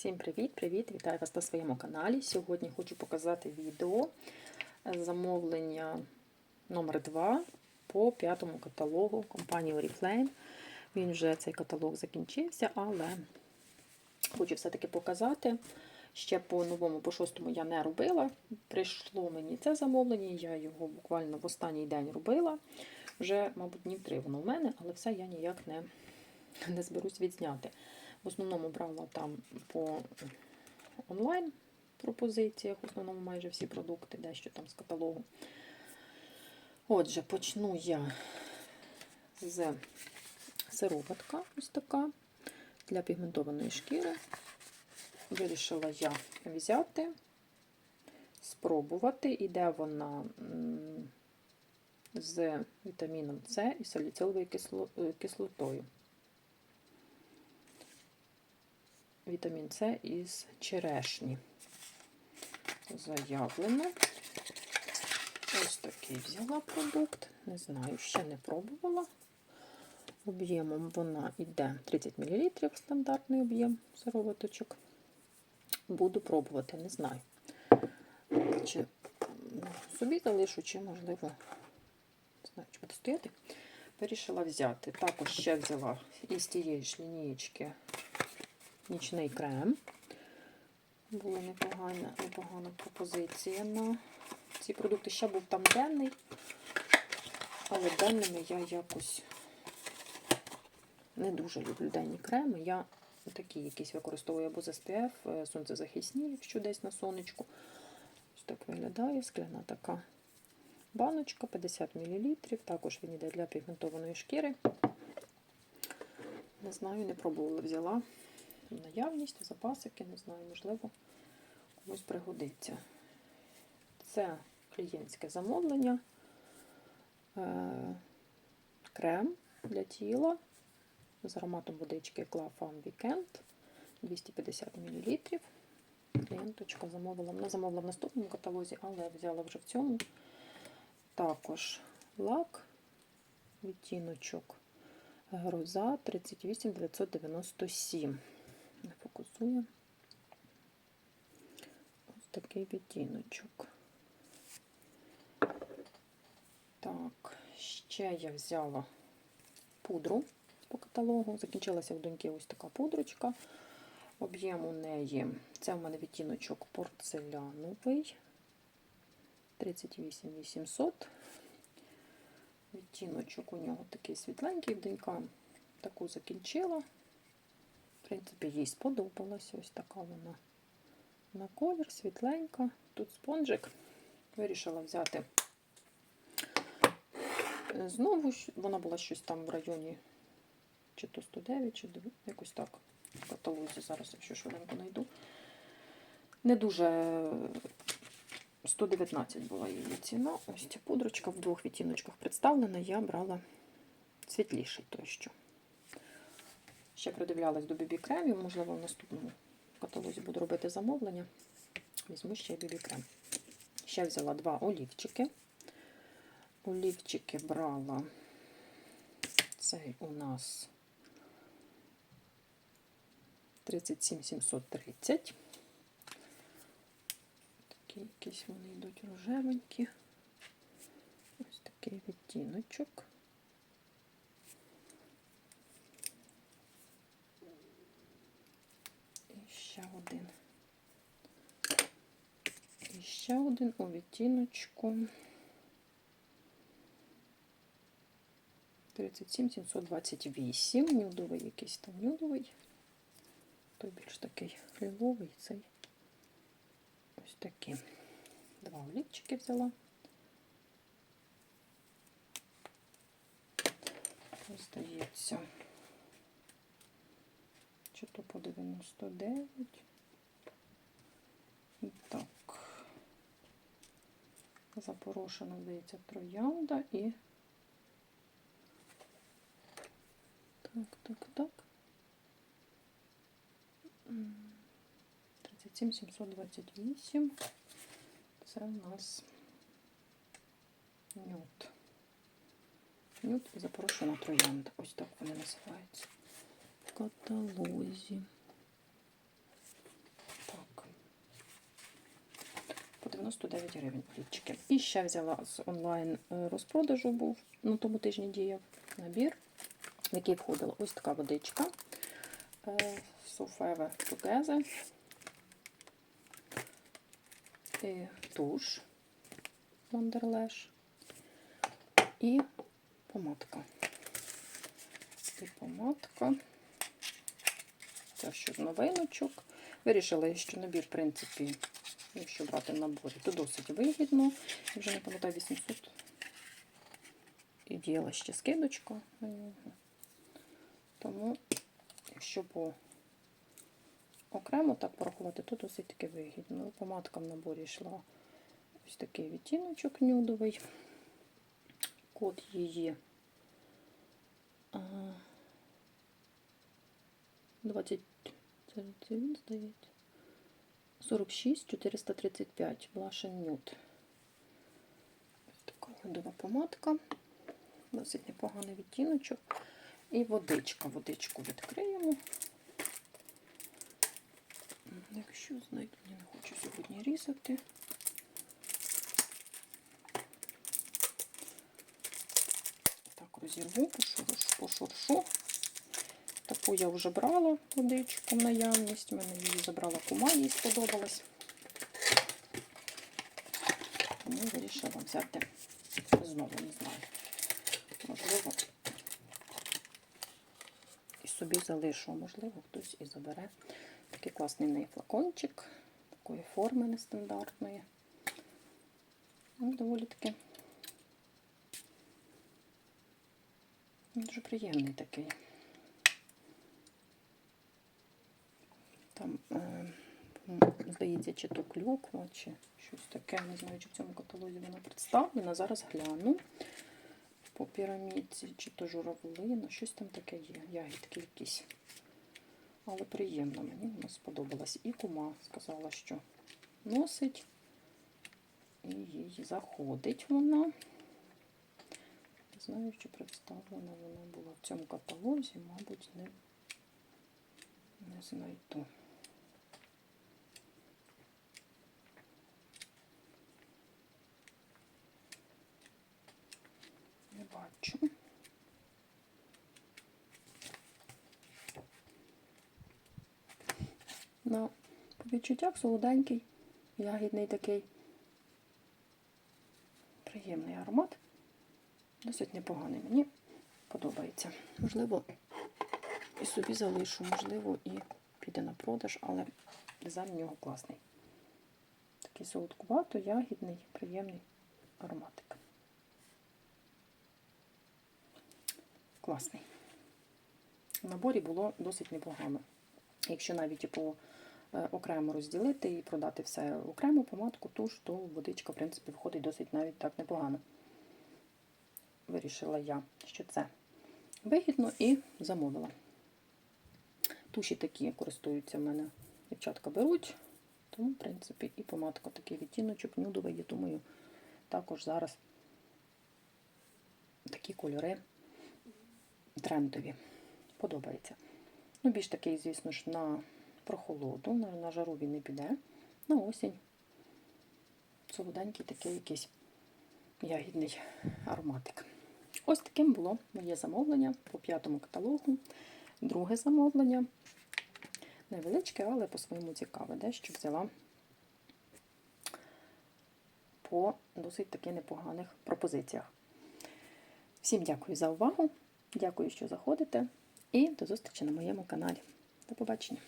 Всім привіт-привіт! Вітаю вас на своєму каналі. Сьогодні хочу показати відео замовлення номер 2 по п'ятому каталогу компанії Oriflame. Він вже цей каталог закінчився, але хочу все-таки показати. Ще по новому, по шостому я не робила. Прийшло мені це замовлення, я його буквально в останній день робила. Вже, мабуть, днів три воно в мене, але все я ніяк не, не зберусь відзняти. В основному брала там по онлайн пропозиціях, в основному майже всі продукти, дещо там з каталогу. Отже, почну я з сироватка ось така для пігментованої шкіри. Вирішила я взяти, спробувати, іде вона з вітаміном С і саліциловою кислотою. Вітамін С із черешні. Заявлено. Ось такий взяла продукт. Не знаю, ще не пробувала. Об'ємом вона йде 30 мл, стандартний об'єм сироваточок. Буду пробувати, не знаю. Чи собі залишу, чи, можливо, не знаю, чи буде стояти. Вирішила взяти. Також ще взяла із тієї ж лінієчки нічний крем. Була непогана, непогана пропозиція на ці продукти. Ще був там денний, але денними я якось не дуже люблю денні креми. Я такі якісь використовую або з SPF, сонцезахисні, якщо десь на сонечку. Ось так виглядає скляна така баночка, 50 мл. Також він йде для пігментованої шкіри. Не знаю, не пробувала, взяла наявність, запасики, не знаю, можливо, комусь пригодиться. Це клієнтське замовлення, е, крем для тіла з ароматом водички Club Farm Weekend 250 мл. Клієнточка замовила, вона замовила в наступному каталозі, але взяла вже в цьому. Також лак, відтіночок гроза 38 997 не фокусує. Ось такий відтіночок. Так, ще я взяла пудру по каталогу. Закінчилася в доньки ось така пудрочка. Об'єм у неї, це в мене відтіночок порцеляновий. 38 800. Відтіночок у нього такий світленький, донька таку закінчила принципі, їй сподобалась. Ось така вона на колір, світленька. Тут спонжик. Вирішила взяти. Знову вона була щось там в районі чи то 109, чи якось так. В каталозі зараз, якщо швиденько знайду. Не дуже 119 була її ціна. Ось ця пудрочка в двох відтіночках представлена. Я брала світліший той що. Ще придивлялась до бібі-кремів, можливо, в наступному каталозі буду робити замовлення. Візьму ще бібі-крем. Ще взяла два олівчики. Олівчики брала цей у нас 37730. Такі якісь вони йдуть рожевенькі. Ось такий відтіночок. Ще один. І ще один у відтіночку 37 728. Нюдовий якийсь там нюдовий. Той більш такий ліловий цей. Ось такі. Два олівчики взяла. Здається чи то по 99. І так, запорошена, здається, троянда і так, так, так. 37 728. Це у нас нюд. Нюд і запорошена троянда. Ось так вони називаються каталозі. Так. По 99 гривень плітчики. І ще взяла з онлайн е, розпродажу, був на тому тижні діяв набір, в який входила ось така водичка е, Софеве тукези і туш Мондерлеш і помадка. І помадка. Це що з новиночок. Вирішила, що набір, в принципі, якщо брати в наборі, то досить вигідно. Я вже не пам'ятаю 800. І діяла ще скидочка. Тому, якщо по окремо так порахувати, то досить таки вигідно. Помадка в наборі йшла ось такий відтіночок нюдовий. Код її 20, це, це він здається. 46 435 Blush Nude. Така нюдова помадка. Досить непоганий відтіночок. І водичка. Водичку відкриємо. Якщо знайду, не хочу сьогодні різати. Так, розірву, пошуршу, пошуршу. Таку я вже брала водичку в наявність. У мене її забрала кума, їй сподобалась. Тому вирішила взяти знову, не знаю. Можливо, і собі залишу, можливо, хтось і забере. Такий класний в неї флакончик, такої форми нестандартної. Ну, доволі таки дуже приємний такий. Там, е, здається, чи то клюква, чи щось таке. Не знаю, чи в цьому каталозі вона представлена. Зараз гляну по пірамідці, чи то журавлина, щось там таке є. Ягідки якісь. Але приємно, мені вона сподобалась. І кума сказала, що носить, і їй заходить вона. Не знаю, чи представлена вона була в цьому каталозі, мабуть, не, не знайду. Бачу. На по відчуттях солоденький, ягідний такий приємний аромат. Досить непоганий. Мені подобається. Можливо, і собі залишу, можливо, і піде на продаж, але дизайн у нього класний. Такий солодкувато, ягідний, приємний ароматик. Класний. В наборі було досить непогано. Якщо навіть і по е, окремо розділити і продати все окремо помадку, туш, то водичка, в принципі, виходить досить навіть так непогано. Вирішила я, що це вигідно і замовила. Туші такі користуються в мене, дівчатка беруть, тому, в принципі, і помадка такий відтіночок, нюдовий, я думаю, також зараз такі кольори трендові. Подобається. Ну, більш такий, звісно ж, на прохолоду, на, на жару він не піде. На осінь. Солоденький такий якийсь ягідний ароматик. Ось таким було моє замовлення по п'ятому каталогу. Друге замовлення. Невеличке, але по-своєму цікаве. Дещо взяла по досить таки непоганих пропозиціях. Всім дякую за увагу. Дякую, що заходите. І до зустрічі на моєму каналі. До побачення!